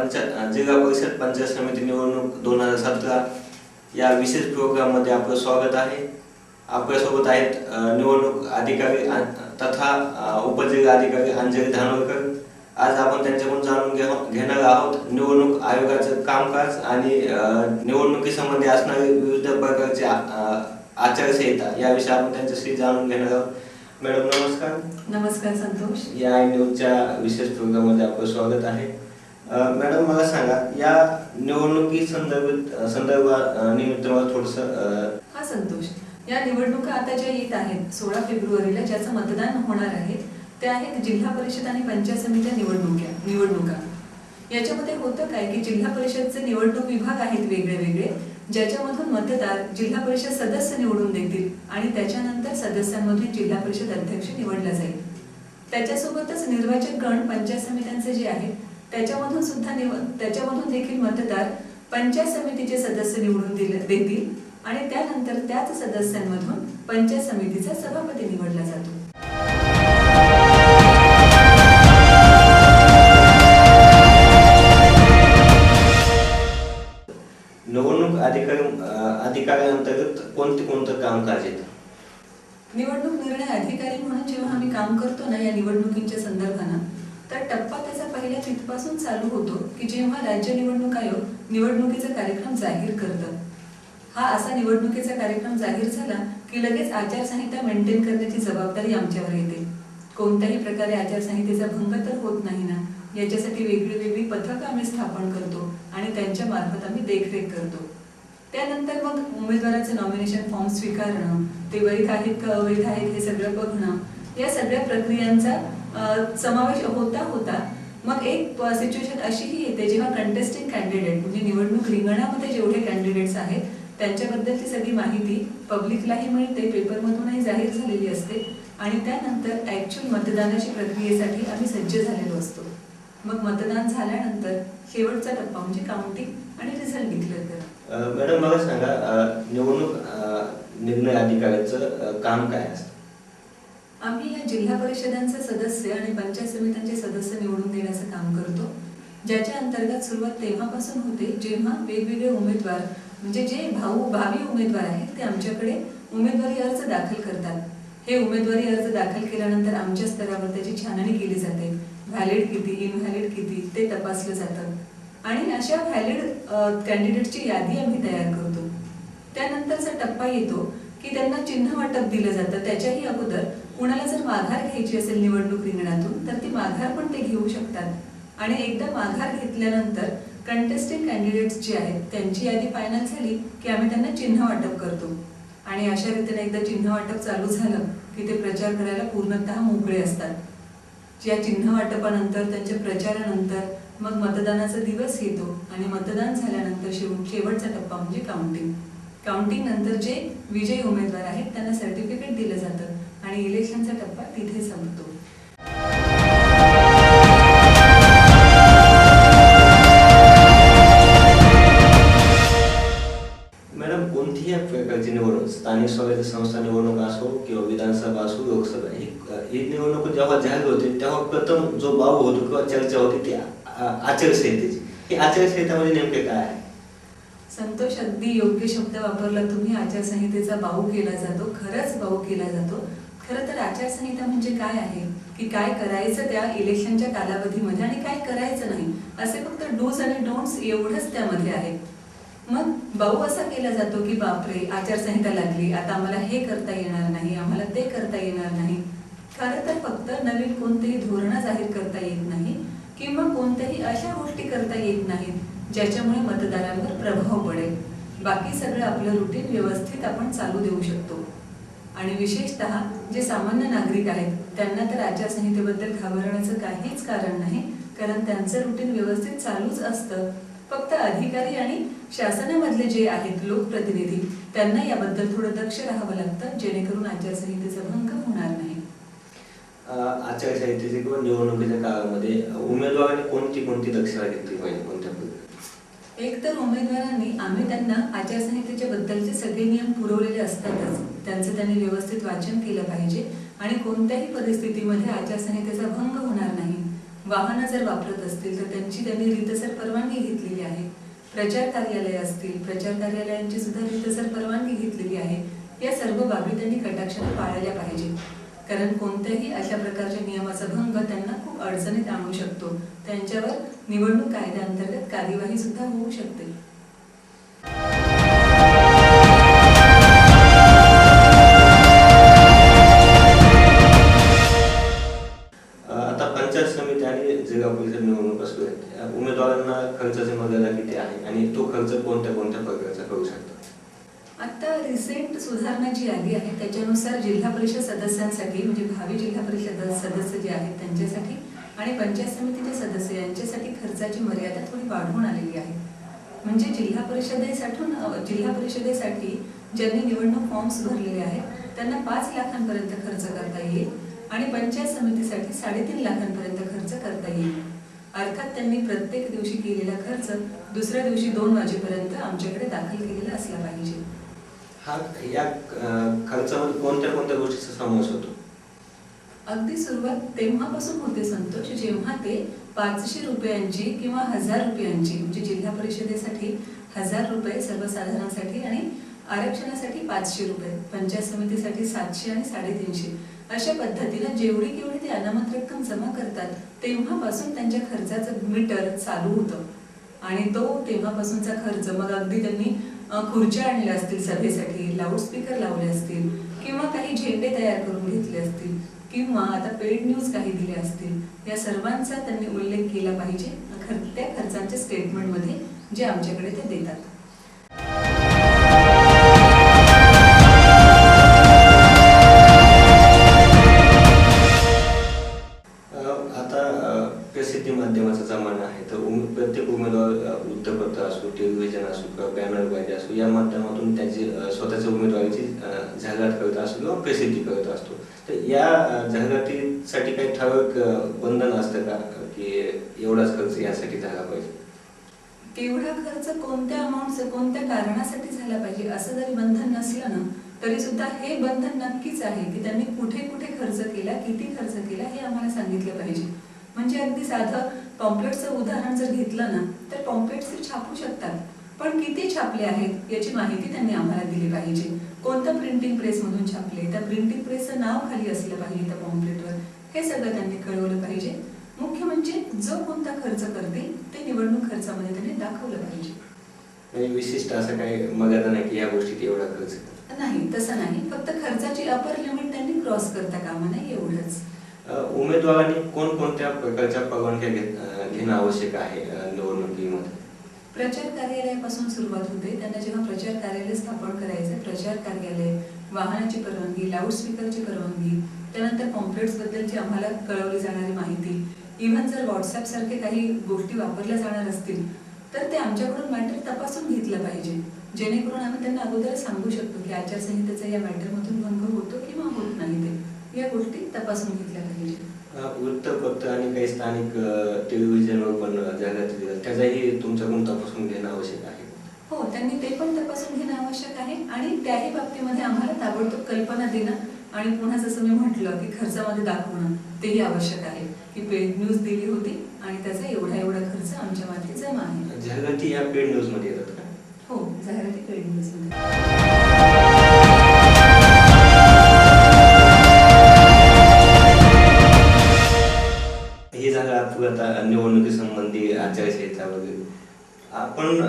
पंचायत जिल्हा परिषद पंचायत समिती निवडणूक दोन हजार सतरा या विशेष प्रोग्राममध्ये आपलं स्वागत आहे. आपल्यासोबत आहेत निवडणूक अधिकारी तथा उपजिल्हा अधिकारी अंजली धानोरकर. आज आपण त्यांच्याकडून जाणून घेणार आहोत निवडणूक आयोगाचं कामकाज आणि निवडणुकीसंबंधी असणारे विविध प्रकारचे आचारसंहिता याविषयी आपण त्यांच्याशी जाणून घेणार आहोत. मॅडम नमस्कार. नमस्कार संतोष. या आय न्यूजच्या विशेष प्रोग्राममध्ये आपलं स्वागत आहे. मॅडम मला सांगा या निवडणुकी संदर्भित संदर्भात निमित्त मला थोडस हा संतोष. या निवडणुका आता ज्या येत आहेत सोळा फेब्रुवारीला ज्याचं मतदान होणार आहे त्या आहेत जिल्हा परिषद आणि पंचायत समित्या निवडणुक्या निवडणुका. याच्यामध्ये होतं काय की जिल्हा परिषदचे निवडणूक विभाग आहेत वेगळे वेगळे ज्याच्यामधून मतदार जिल्हा परिषद सदस्य निवडून देतील आणि त्याच्यानंतर सदस्यांमधून जिल्हा परिषद अध्यक्ष निवडला जाईल. त्याच्यासोबतच निर्वाचक गण पंचायत समित्यांचे जे आहेत त्याच्यामधून सुद्धा निव त्याच्यामधून देखील मतदार पंचायत समितीचे सदस्य निवडून दिले देतील आणि त्यानंतर त्याच सदस्यांमधून पंचायत समितीचा सभापती निवडला जातो. निवडणूक अधिकारी अधिकाऱ्यांतर्गत कोणते कोणतं येतं निवडणूक निर्णय अधिकारी म्हणून जेव्हा आम्ही काम करतो ना या निवडणुकीच्या संदर्भानं तर टप्पा त्याचा पहिल्या तिथपासून चालू होतो की जेव्हा राज्य निवडणूक आयोग निवडणुकीचा कार्यक्रम जाहीर करतं. हा असा निवडणुकीचा कार्यक्रम जाहीर झाला की लगेच आचारसंहिता मेंटेन करण्याची जबाबदारी आमच्यावर येते. कोणत्याही प्रकारे आचारसंहितेचा भंग तर होत नाही ना याच्यासाठी वेगळी वेगळी पथकं आम्ही स्थापन करतो आणि त्यांच्या मार्फत आम्ही देखरेख करतो. त्यानंतर मग उमेदवाराचं नॉमिनेशन फॉर्म स्वीकारणं ते वैध आहेत का अवैध आहेत हे सगळं बघणं या सगळ्या प्रक्रियांचा समावेश होता होता. मग एक सिच्युएशन अशीही येते जेव्हा कंटेस्टिंग कॅन्डिडेट म्हणजे निवडणूक रिंगणामध्ये जेवढे कॅन्डिडेट्स आहेत त्यांच्याबद्दलची सगळी माहिती पब्लिकलाही मिळते पेपरमधूनही जाहीर झालेली असते. आणि त्यानंतर ऍक्च्युअल मतदानाची प्रक्रियेसाठी आम्ही सज्ज झालेलो असतो. मग मतदान झाल्यानंतर शेवटचा टप्पा म्हणजे काउंटिंग आणि रिझल्ट डिक्लेअर करणं. मॅडम मला सांगा निवडणूक निर्णय अधिकाऱ्याचं काम काय असतं? आम्ही या जिल्हा परिषदांचे सदस्य आणि पंचायत समित्यांचे सदस्य निवडून देण्याचं काम करतो. ज्याच्या अंतर्गत सुरुवात तेव्हापासून होते जेव्हा वेगवेगळे उमेदवार म्हणजे जे भाऊ भावी उमेदवार आहेत ते आमच्याकडे उमेदवारी अर्ज दाखल करतात. हे उमेदवारी अर्ज दाखल केल्यानंतर आमच्या स्तरावर त्याची छाननी केली जाते. व्हॅलिड किती इनव्हॅलिड किती ते तपासलं जातं. आणि अशा व्हॅलिड कॅन्डिडेटची यादी आम्ही तयार करतो. त्यानंतरचा टप्पा येतो की त्यांना चिन्ह वाटप दिलं जातं. त्याच्याही अगोदर कुणाला जर माघार घ्यायची असेल निवडणूक रिंगणातून तर ती माघार पण ते घेऊ शकतात. आणि एकदा माघार घेतल्यानंतर कंटेस्टिंग कॅन्डिडेट्स जे आहेत त्यांची यादी फायनल झाली की आम्ही त्यांना चिन्ह वाटप करतो. आणि अशा रीतीने एकदा चिन्ह वाटप चालू झालं की ते प्रचार करायला पूर्णतः मोकळे असतात. या चिन्ह वाटपानंतर त्यांच्या प्रचारानंतर मग मतदानाचा दिवस येतो आणि मतदान झाल्यानंतर शेवट शेवटचा टप्पा म्हणजे काउंटिंग काउंटिंग नंतर जे विजयी उमेदवार आहेत त्यांना सर्टिफिकेट दिलं जातं. आणि इलेक्शनचा टप्पा तिथे संपतो. मॅडम कोणतीही प्रकारची निवडणूक स्थानिक स्वराज्य संस्था निवडणूक असो किंवा विधानसभा असो लोकसभा ही निवडणूक जेव्हा जाहीर होते तेव्हा प्रथम जो बाब होतो किंवा चर्चा होती ती आचारसंहितेची. ही आचारसंहितामध्ये नेमके काय आहे? संतोष अगदी योग्य शब्द वापरला तुम्ही. आचारसंहितेचा बाऊ केला जातो खरंच बाऊ केला जातो. खरं तर आचारसंहिता म्हणजे काय आहे? की काय करायचं त्या इलेक्शनच्या कालावधीमध्ये आणि काय करायचं नाही? असे फक्त डूज आणि डोंट्स एवढंच त्यामध्ये आहे मग भाऊ असा केला जातो की बापरे आचारसंहिता लागली आता आम्हाला हे करता येणार नाही आम्हाला ते करता येणार नाही. खरं तर फक्त नवीन कोणतेही धोरणं जाहीर करता येत नाही किंवा कोणत्याही अशा गोष्टी करता येत नाहीत ज्याच्यामुळे मतदारांवर प्रभाव पडेल. बाकी सगळं आपलं रुटीन व्यवस्थित आपण चालू देऊ शकतो. आणि विशेषतः जे सामान्य नागरिक आहेत त्यांना तर आचारसंहितेबद्दल घाबरण्याचं काहीच कारण नाही कारण त्यांचं रुटीन व्यवस्थित चालूच असतं. फक्त अधिकारी आणि शासनामधले जे आहेत लोकप्रतिनिधी त्यांना याबद्दल थोडं दक्ष राहावं लागतं जेणेकरून आचारसंहितेचा भंग होणार नाही. अ, आचारसंहितेच्या किंवा निवडणुकीच्या काळामध्ये उमेदवारांनी कोणती कोणती दक्षता घेतली पाहिजे कोणत्या एक तर उमेदवारांनी आम्ही त्यांना आचारसंहितेच्या बद्दलचे सगळे नियम पुरवलेले असतातच. त्यांचं त्यांनी व्यवस्थित वाचन केलं पाहिजे आणि कोणत्याही परिस्थितीमध्ये आचारसंहितेचा भंग होणार नाही. वाहनं जर वापरत असतील तर त्यांची त्यांनी रीतसर परवानगी घेतलेली आहे. प्रचार कार्यालय असतील प्रचार कार्यालयांची सुद्धा रीतसर परवानगी घेतलेली आहे. या सर्व बाबी त्यांनी कटाक्षाने पाळल्या पाहिजे. कारण कोणत्याही अशा प्रकारच्या नियमाचा भंग त्यांना खूप अडचणीत आणू शकतो. त्यांच्यावर निवडणूक कायद्याअंतर्गत कार्यवाही सुद्धा होऊ शकते. रिसेंट सुधारणा जी आली आहे त्याच्यानुसार जिल्हा परिषद सदस्यांसाठी म्हणजे भावी जिल्हा परिषद सदस्य जे आहेत त्यांच्यासाठी आणि पंचायत समितीचे सदस्य यांच्यासाठी खर्चाची मर्यादा थोडी वाढवून आलेली आहे. म्हणजे जिल्हा परिषदेसाठी जिल्हा परिषदेसाठी ज्यांनी निवडणूक फॉर्म्स भरलेले आहेत त्यांना पाच लाखांपर्यंत खर्च करता येईल आणि पंचायत समितीसाठी साडेतीन लाखांपर्यंत खर्च करता येईल. अर्थात त्यांनी प्रत्येक दिवशी केलेला खर्च दुसऱ्या दिवशी दोन वाजेपर्यंत आमच्याकडे दाखल केलेला असला पाहिजे. हा या खर्चामध्ये कोणत्या कोणत्या गोष्टीचा समावेश होतो? अगदी सुरुवात तेव्हापासून होते संतोष. जेव्हा ते पाचशे रुपयांची किंवा हजार रुपयांची म्हणजे जिल्हा परिषदेसाठी हजार रुपये सर्वसाधारणसाठी आणि आरक्षणासाठी पाचशे रुपये पंचायत समितीसाठी सातशे आणि साडेतीनशे अशा पद्धतीनं जेवढी केवढी ते अनामत रक्कम जमा करतात तेव्हापासून त्यांच्या खर्चाचं मीटर चालू होतं. आणि तो तेव्हापासूनचा खर्च मग अगदी त्यांनी खुर्च्या आणल्या असतील सभेसाठी लाऊडस्पीकर लावले असतील किंवा काही झेंडे तयार करून घेतले असतील किंवा आता पेड न्यूज काही दिले असतील या सर्वांचा त्यांनी उल्लेख केला पाहिजे खर- त्या खर्चांच्या स्टेटमेंटमध्ये जे आमच्याकडे ते देतात. प्रसिद्धी करत असतो. तर या जाहिरातीसाठी काही ठराविक बंधन असतं का? की एवढाच खर्च यासाठी झाला पाहिजे? तेवढा खर्च कोणत्या अमाऊंट कोणत्या कारणासाठी झाला पाहिजे? असं जरी बंधन नसलं ना तरी सुद्धा हे बंधन नक्कीच आहे की त्यांनी कुठे कुठे खर्च केला किती खर्च केला हे आम्हाला सांगितलं पाहिजे. म्हणजे अगदी साधं पॉम्पलेटचं उदाहरण जर घेतलं ना तर पॉम्पलेट्स ते छापू शकतात. पण किती छापले आहेत याची माहिती त्यांनी आम्हाला दिली पाहिजे. कोणत्या प्रिंटिंग प्रेसमधून छापले? त्या प्रिंटिंग प्रेसचं नाव खाली असलं पाहिजे त्या पॉम्पलेटवर हे सगळं त्यांनी कळवलं पाहिजे. मुख्य म्हणजे जो कोणता खर्च करतील ते निवडणूक खर्चामध्ये त्यांनी दाखवलं पाहिजे. म्हणजे विशिष्ट असं काही मर्यादा नाही की या गोष्टीत एवढा खर्च. नाही तसं नाही. फक्त खर्चाची अपर लिमिट त्यांनी क्रॉस करता कामा नये एवढंच. उमेदवारांनी कोणकोणत्या प्रकारच्या परवानग्या घेणं आवश्यक आहे? प्रचार कार्यालयापासून सुरुवात होते. त्यांना जेव्हा प्रचार कार्यालय स्थापन करायचं प्रचार कार्यालय वाहनाची परवानगी लाऊडस्पीकरची परवानगी त्यानंतर पॉम्पलेट्स बद्दलची आम्हाला कळवली जाणारी माहिती इव्हन जर व्हॉट्सअप सारखे काही गोष्टी वापरल्या जाणार असतील तर ते आमच्याकडून मॅटर तपासून घेतलं पाहिजे. जेणेकरून आम्ही त्यांना अगोदर सांगू शकतो की आचारसंहितेचा या मॅटरमधून भंग होतो किंवा होत नाही ते. या गोष्टी तपासून घेतल्या पाहिजे. वृत्तपत्र आणि काही स्थानिक टेलिव्हिजनवर पण जाहिराती दिल्या त्याचाही तुमच्याकडून तपासून घेणं आवश्यक आहे? हो त्यांनी ते पण तपासून घेणं आवश्यक आहे आणि त्याही बाबतीमध्ये आम्हाला ताबडतोब कल्पना देणं आणि पुन्हा जसं मी म्हटलं की खर्चामध्ये दाखवणं तेही आवश्यक आहे की पेड न्यूज दिली होती आणि त्याचा एवढा एवढा खर्च आमच्या मार्फत जमा आहे जाहिराती या पेड न्यूजमध्ये येतात का? हो जाहिराती पेड न्यूजमध्ये हे आपण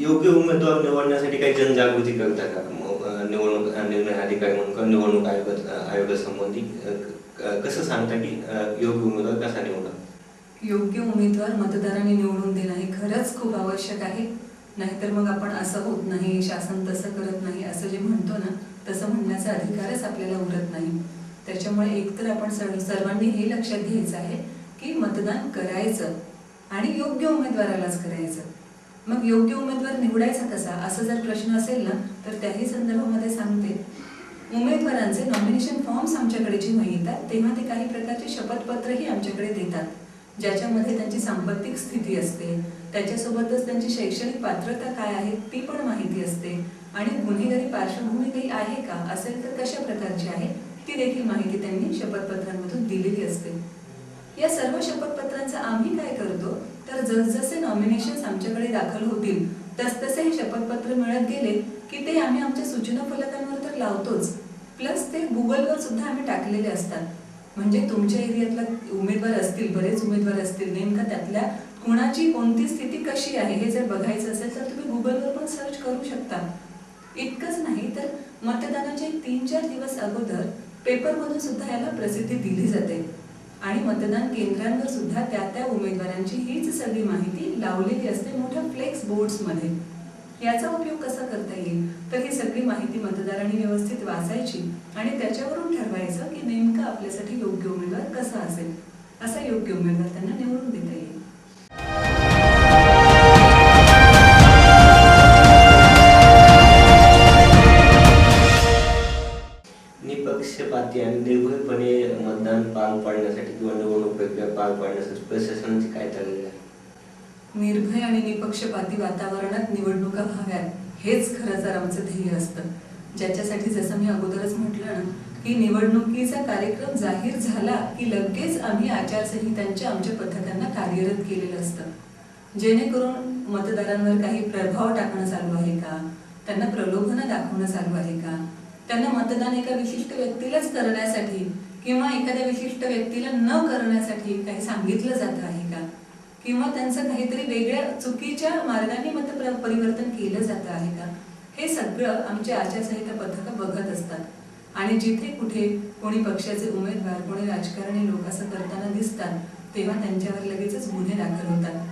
योग्य उमेदवार निवडण्यासाठी काही जनजागृती करता का? निवडणूक निर्णय अधिकारी म्हणून निवडणूक आयोग आयोगासंबंधी कसं सांगता की योग्य उमेदवार कसा निवडा? योग्य उमेदवार मतदारांनी निवडून देणं हे खरंच खूप आवश्यक आहे. नाहीतर मग आपण असं होत नाही शासन तसं करत नाही असं जे म्हणतो ना तसं म्हणण्याचा अधिकारच आपल्याला उरत नाही. त्याच्यामुळे एकतर आपण सर्वांनी हे लक्षात घ्यायचं आहे की मतदान करायचं आणि योग्य उमेदवारालाच करायचं. मग योग्य उमेदवार निवडायचा कसा? असा जर प्रश्न असेल ना तर त्याही संदर्भामध्ये सांगते. उमेदवारांचे नॉमिनेशन फॉर्म्स आमच्याकडे जेव्हा येतात तेव्हा ते काही प्रकारचे शपथपत्रही आमच्याकडे देतात ज्याच्यामध्ये त्यांची सांपत्तिक स्थिती असते. त्याच्यासोबतच त्यांची शैक्षणिक पात्रता काय आहे ती पण माहिती असते. आणि गुन्हेगारी पार्श्वभूमी काही आहे का असेल तर कशा प्रकारची आहे ती देखील माहिती त्यांनी शपथपत्रांमधून दिलेली असते. या सर्व शपथपत्रांचं आम्ही काय करतो तर जसजसे नॉमिनेशन्स आमच्याकडे दाखल होतील तसतसे हे शपथपत्र मिळत गेले की ते आम्ही आमच्या सूचना फलकांवर तर लावतोच. प्लस ते गुगलवर सुद्धा आम्ही टाकलेले असतात. म्हणजे तुमच्या एरियातला उमेदवार असतील बरेच उमेदवार असतील नेमका त्यातल्या कुणाची कोणती स्थिती कशी आहे हे जर बघायचं असेल तर तुम्ही गुगलवर पण सर्च करू शकता. इतकंच नाही तर मतदानाच्या तीन चार दिवस अगोदर पेपरमधून सुद्धा याला प्रसिद्धी दिली जाते. आणि मतदान केंद्रांवर सुद्धा त्या त्या उमेदवारांची हीच सगळी माहिती लावलेली असते मोठ्या फ्लेक्स बोर्ड्समध्ये याचा उपयोग कसा करता येईल? तर ही सगळी माहिती मतदारांनी व्यवस्थित वाचायची आणि त्याच्यावरून ठरवायचं की नेमका आपल्यासाठी योग्य उमेदवार कसा असेल. असा योग्य उमेदवार त्यांना निवडून देता येईल. आणि वातावरणात निवडणुका व्हाव्यात हेच खरं तर आमचं ध्येय असतं. ज्याच्यासाठी जसं मी अगोदरच म्हटलं ना की निवडणुकीचा कार्यक्रम जाहीर झाला की लगेच आम्ही आचारसंहितांच्या आमच्या पथकांना कार्यरत केलेलं असतं. जेणेकरून मतदारांवर काही प्रभाव टाकणं चालू आहे का? त्यांना प्रलोभनं दाखवणं चालू आहे का? त्यांना मतदान एका विशिष्ट व्यक्तीलाच करण्यासाठी किंवा एखाद्या विशिष्ट व्यक्तीला न करण्यासाठी काही सांगितलं जात आहे किंवा त्यांचं काहीतरी वेगळ्या चुकीच्या मार्गाने मत परिवर्तन केलं जात आहे का? हे सगळं आमचे आचारसंहिता पथक बघत असतात. आणि जिथे कुठे कोणी पक्षाचे उमेदवार कोणी राजकारणी लोक असं करताना दिसतात तेव्हा त्यांच्यावर लगेचच गुन्हे दाखल होतात.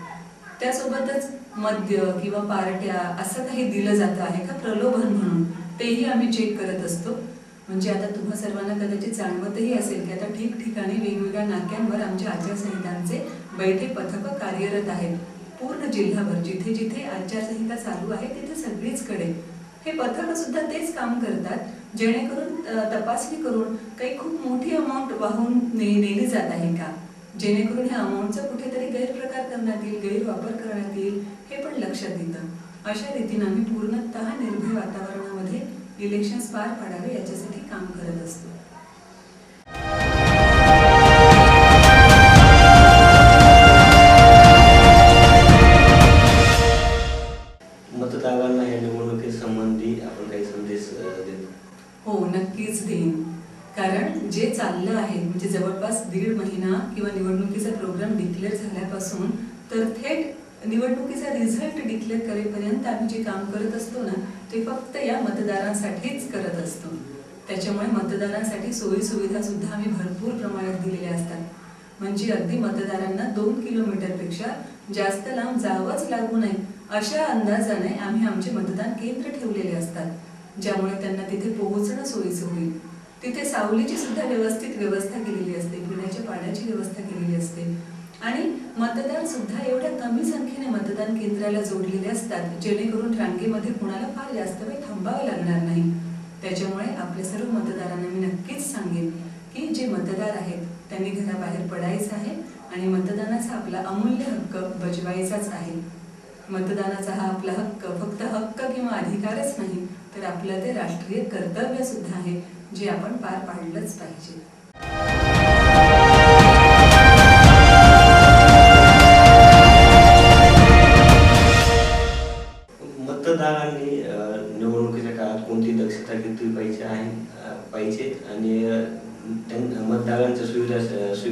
त्यासोबतच मद्य किंवा पार्ट्या असं काही दिलं जातं आहे का? प्रलोभन म्हणून तेही आम्ही चेक करत असतो. म्हणजे आता तुम्हा सर्वांना कदाचित जाणवतही असेल की आता ठिकठिकाणी वेगवेगळ्या नाक्यांवर आमच्या आचारसंहितांचे बैठे पथकं कार्यरत आहेत. पूर्ण जिल्हाभर जिथे जिथे आचारसंहिता चालू आहे तिथे सगळीचकडे हे पथक सुद्धा तेच काम करतात जेणेकरून तपासणी करून काही खूप मोठी अमाऊंट वाहून ने नेली जात आहे का? जेणेकरून ह्या अमाऊंटचा कुठेतरी गैरप्रकार करण्यात येईल गैरवापर करण्यात येईल हे पण लक्षात येतं. अशा रीतीने आम्ही पूर्णतः निर्भय वातावरणामध्ये इलेक्शन्स पार पाडावे याच्यासाठी काम करत असतो. मतदारांना या निवडणुकीसंबंधी आपण काही संदेश देतो. हो नक्कीच देईन. कारण जे चाललं आहे म्हणजे जवळपास दीड महिना किंवा निवडणुकीचा प्रोग्राम डिक्लेअर झाल्यापासून तर थेट निवडणुकीचा रिझल्ट डिक्लेअर करेपर्यंत आम्ही जे काम करत असतो ना ते फक्त या मतदारांसाठीच करत असतो. त्याच्यामुळे मतदारांसाठी सोयीसुविधा सुद्धा आम्ही भरपूर प्रमाणात दिलेल्या असतात. म्हणजे अगदी मतदारांना दोन किलोमीटरपेक्षा जास्त लांब जावंच लागू नये अशा अंदाजाने आम्ही आमचे मतदान केंद्र ठेवलेले असतात ज्यामुळे त्यांना तिथे पोहोचणं सोयीचं होईल. तिथे सावलीची सुद्धा व्यवस्थित व्यवस्था केलेली असते पिण्याच्या पाण्याची व्यवस्था केलेली असते. आणि मतदार सुद्धा एवढ्या कमी संख्येने मतदान केंद्राला जोडलेले असतात जेणेकरून रांगेमध्ये कुणाला फार जास्त वेळ थांबावं लागणार नाही. त्याच्यामुळे आपल्या सर्व मतदारांना मी नक्कीच सांगेन की जे मतदार आहेत त्यांनी घराबाहेर पडायचं आहे आणि मतदानाचा आपला अमूल्य हक्क बजवायचाच आहे. मतदानाचा हा आपला हक्क फक्त हक्क किंवा अधिकारच नाही तर आपलं ते राष्ट्रीय कर्तव्य सुद्धा आहे जे आपण पार पाडलंच पाहिजे.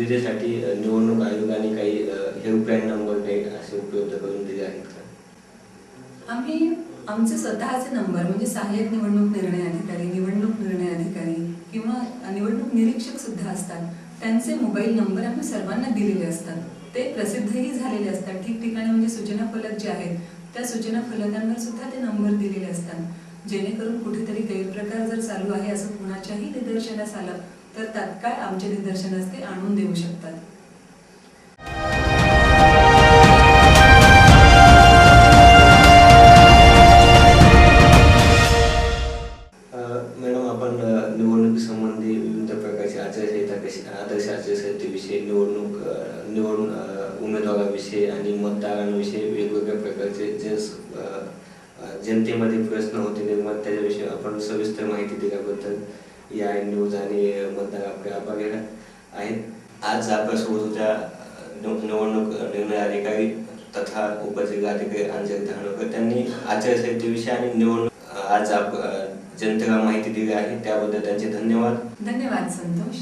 सुविधेसाठी निवडणूक आयोगाने काही हेल्पलाईन नंबर नाही असे उपलब्ध करून दिले आहेत का? आम्ही आमचे स्वतःचे नंबर म्हणजे सहाय्यक निवडणूक निर्णय अधिकारी निवडणूक निर्णय अधिकारी किंवा निवडणूक निरीक्षक सुद्धा असतात. त्यांचे मोबाईल नंबर आम्ही सर्वांना दिलेले असतात. ते प्रसिद्धही झालेले असतात. ठिकठिकाणी म्हणजे सूचना फलक जे आहेत त्या सूचना फलकांवर सुद्धा ते नंबर दिलेले असतात. जेणेकरून कुठेतरी गैरप्रकार जर चालू आहे असं कुणाच्याही निदर्शनास आलं तर तात्काळ आमच्या निदर्शनास ते आणून देऊ शकतात. अ, मॅडम आपण निवडणुकीसंबंधी विविध प्रकारचे आचारसंहिता कशी आदर्श आचारसंहितेविषयी निवडणूक निवडणूक निवडून अ, उमेदवाराविषयी आणि मतदारांविषयी वेगवेगळ्या प्रकारचे जे जनतेमध्ये प्रश्न होते निर्माण त्याच्याविषयी आपण सविस्तर माहिती दिल्याबद्दल या न्यूज आणि मतदार आपले आहेत. आज आपल्यासोबत होत्या निवडणूक निर्णय अधिकारी तथा उपजिल्हाधिकारी अंजली धानोकर त्यांनी आचारसंहितेविषयी आणि निवडणूक आज आप जनतेला माहिती दिली आहे. त्याबद्दल त्यांचे धन्यवाद. धन्यवाद संतोष.